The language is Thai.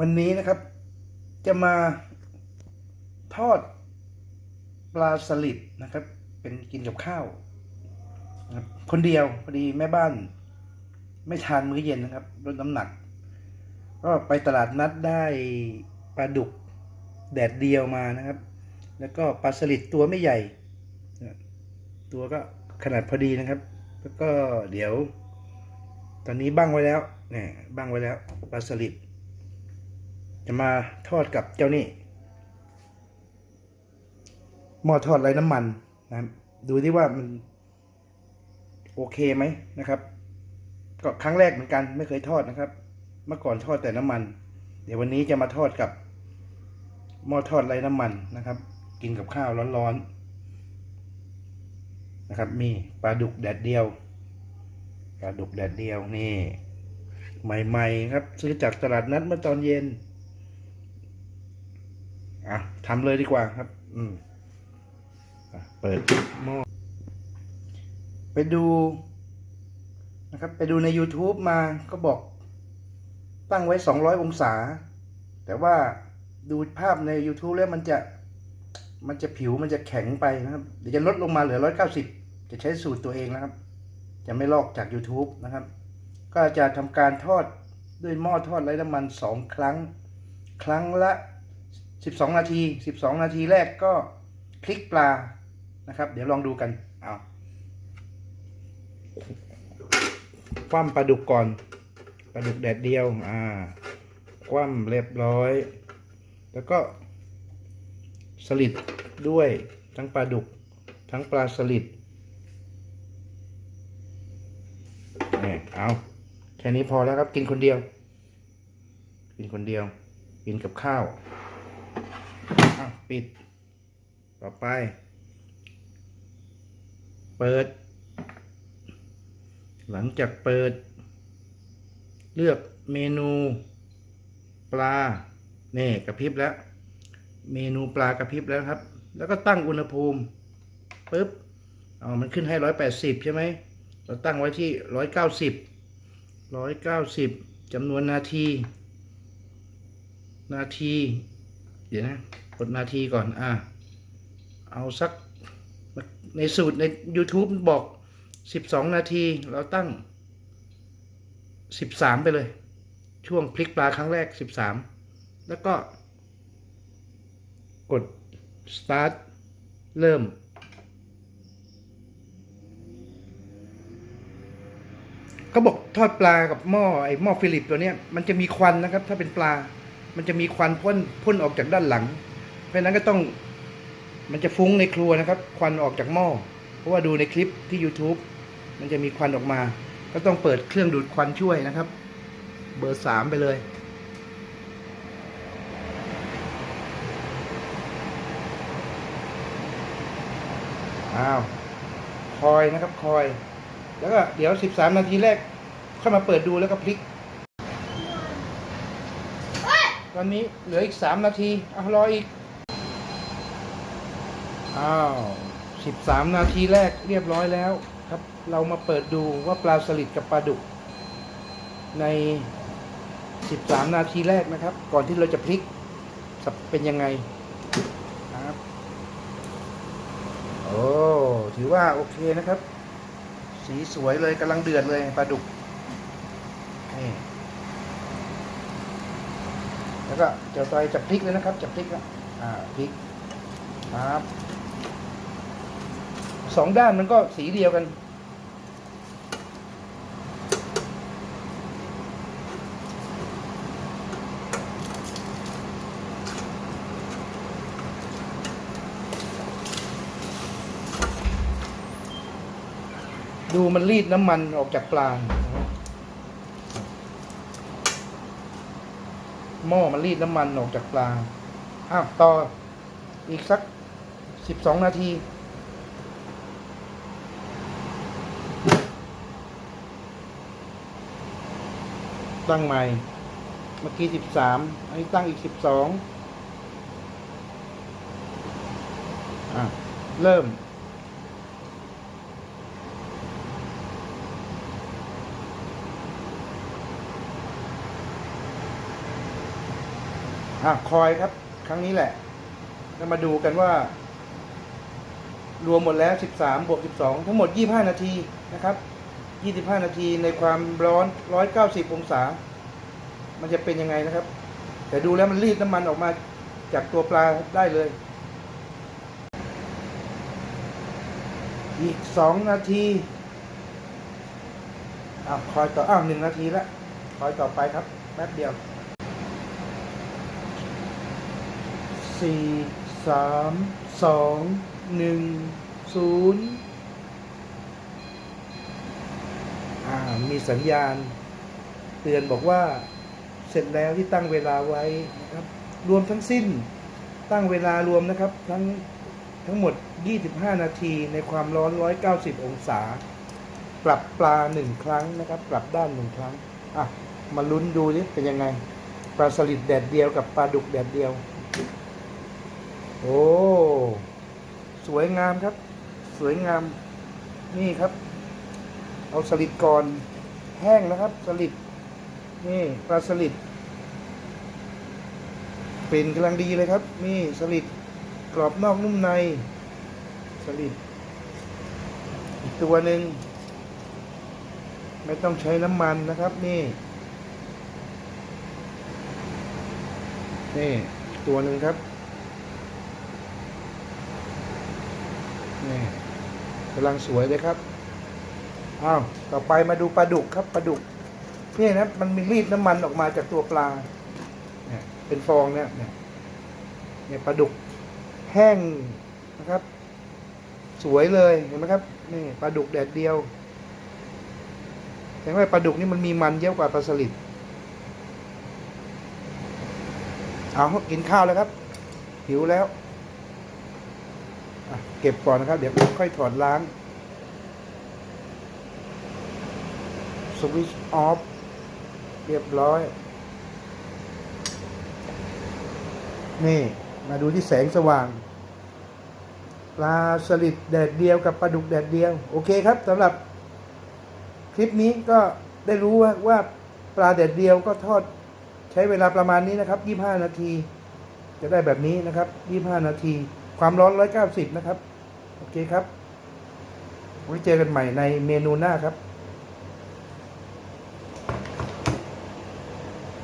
วันนี้นะครับ จะมาทอดปลาสลิดนะครับ เป็นกินกับข้าวคนเดียวพอดีแม่บ้าน ไม่ทานมื้อเย็นนะครับลดน้ำหนัก ก็ไปตลาดนัดได้ปลาดุกแดดเดียวมานะครับ แล้วก็ปลาสลิดตัวไม่ใหญ่ ตัวก็ขนาดพอดีนะครับ แล้วก็เดี๋ยว ตอนนี้บ้างไว้แล้วเนี่ยบ้างไว้แล้วปลาสลิด จะมาทอดกับเจ้านี่หม้อทอดไร้น้ำมันนะครับดูที่ว่ามันโอเคไหมนะครับ ก็ครั้งแรกเหมือนกันไม่เคยทอดนะครับ เมื่อก่อนทอดแต่น้ำมัน เดี๋ยววันนี้จะมาทอดกับหม้อทอดไร้น้ำมันนะครับ กินกับข้าวร้อนๆนะครับ มีปลาดุกแดดเดียวปลาดุกแดดเดียวนี่ ใหม่ ๆ ครับ ซื้อจากตลาดนัดเมื่อตอนเย็น อะทำเลยดีกว่าครับ อืมอเปิดหม้อไปดูนะครับ ไปดูใน YouTube มาก็บอกตั้งไว้ 200 องศา แต่ว่าดูภาพใน YouTube แล้วมันจะมันจะผิวมันจะแข็งไปนะครับ เดี๋ยวจะลดลงมาเหลือ 190 จะใช้สูตรตัวเองนะครับ จะไม่ลอกจาก YouTube นะครับ ก็จะทำการทอดด้วยหม้อทอดไร้น้ำมัน 2 ครั้ง ครั้งละ 12 นาที 12 นาทีแรกก็พลิกปลานะครับ เดี๋ยวลองดูกันเอาคว่ำปลาดุกก่อนปลาดุกแดดเดียวอ่าคว่ำเรียบร้อย แล้วก็สลิดด้วยทั้งปลาดุกทั้งปลาสลิดเนี่ยเอาแค่นี้พอแล้วครับกินคนเดียว กินคนเดียว กินกับข้าว ปิด ต่อไป เปิด หลังจากเปิด เลือกเมนูปลาเน่กระพริบแล้ว เมนูปลากระพริบแล้วครับ แล้วก็ตั้งอุณหภูมิปึ๊บเอามันขึ้นให้ร้อยแปดสิบใช่ไหมเราตั้งไว้ที่ร้อยเก้าสิบร้อยเก้าสิบจำนวนนาที นาที เดี๋ยวนะ กดนาทีก่อนอะเอาสักในสูตรใน YouTube บอก 12 นาที เราตั้ง 13 ไปเลย ช่วงพลิกปลาครั้งแรก 13 แล้วก็ กด start เริ่ม ก็บอกทอดปลากับหม้อไอหม้อฟิลิปตัวเนี้ยมันจะมีควันนะครับ ถ้าเป็นปลา มันจะมีควันพ่นพ่นออกจากด้านหลัง ราะฉะนั้นก็ต้องมันจะฟุ้งในครัวนะครับ ควันออกจากหม้อ เพราะว่าดูในคลิปที่ YouTube มันจะมีควันออกมา ก็ต้องเปิดเครื่องดูดควันช่วยนะครับ เบอร์สามไปเลย อ้าว คอยนะครับคอย แล้วก็เดี๋ยว13นาทีแรกเข้ามาเปิดดูแล้วก็พลิก ตอนนี้เหลืออีก3นาทีเอารออีก อ้าว13นาทีแรกเรียบร้อยแล้วครับ เรามาเปิดดูว่าปลาสลิดกับปลาดุก ใน13นาทีแรกนะครับ ก่อนที่เราจะพลิกจะเป็นยังไงครับโอ้ถือว่าโอเคนะครับ สีสวยเลยกำลังเดือดเลยปลาดุกนี่แล้วก็เจ้าตอยจะพลิกเลยนะครับ จะพลิกแล้วอ่าพลิกครับ สองด้านมันก็สีเดียวกัน ดูมันรีดน้ำมันออกจากปลาหม้อมันรีดน้ำมันออกจากปลาอ้าวต่ออีกสักสิบสองนาที ตั้งใหม่ เมื่อกี้สิบสามอันนี้ตั้งอีกสิบสองอะเริ่ม อะคอยครับ ครั้งนี้แหละแล้วมาดูกันว่า รวมหมดแล้ว 13 บวก 12 ทั้งหมด 25 นาทีนะครับ 25 นาทีในความร้อน 190 องศา มันจะเป็นยังไงนะครับ แต่ดูแล้วมันรีดน้ำมันออกมาจากตัวปลาได้เลย อีก 2 นาทีอ้าคอยต่ออ้าวหนึ่งนาทีแล้วคอยต่อไปครับแป๊บเดียวสี่สามสองหนึ่งศูนย์ มีสัญญาณ เตือนบอกว่าเสร็จแล้วที่ตั้งเวลาไว้นะครับ รวมทั้งสิ้นตั้งเวลารวมนะครับ ทั้งทั้งหมด 25 นาทีในความร้อน 190 องศา ปรับปลาหนึ่งครั้งนะครับ ปรับด้านหนึ่งครั้ง อะ มาลุ้นดูดิเป็นยังไง ปลาสลิดแดดเดียวกับปลาดุกแดดเดียว โอ้ สวยงามครับ สวยงาม นี่ครับ เอาสลิดก่อนแห้งนะครับสลิดนี่ปลาสลิดเป็นกำลังดีเลยครับ นี่สลิดกรอบนอกนุ่มในสลิดอีกตัวหนึ่งไม่ต้องใช้น้ำมันนะครับ นี่ นี่ ตัวหนึ่งครับ นี่กำลังสวยเลยครับ อ้าวต่อไปมาดูปลาดุกครับปลาดุกนี่นะมันมีรีดน้ำมันออกมาจากตัวปลาเนี่ยเป็นฟองเนี่ยเนี่ยเนี่ยปลาดุกแห้งนะครับ สวยเลยเห็นไหมครับนี่ปลาดุกแดดเดียวแต่ว่าปลาดุกนี่มันมีมันเยอะกว่าปลาสลิดเอากินข้าวแล้วครับ หิวแล้วเก็บก่อนนะครับ เดี๋ยวค่อยถอดล้าง วิตช์ออฟเรียบร้อย นี่ มาดูที่แสงสว่าง ปลาสลิดแดดเดียวกับปลาดุกแดดเดียว โอเคครับสำหรับคลิปนี้ก็ได้รู้ว่าว่าปลาแดดเดียวก็ทอดใช้เวลาประมาณนี้นะครับ 25 นาที จะได้แบบนี้นะครับ 25 นาที ความร้อน 190 นะครับ โอเคครับไว้เจอกันใหม่ในเมนูหน้าครับ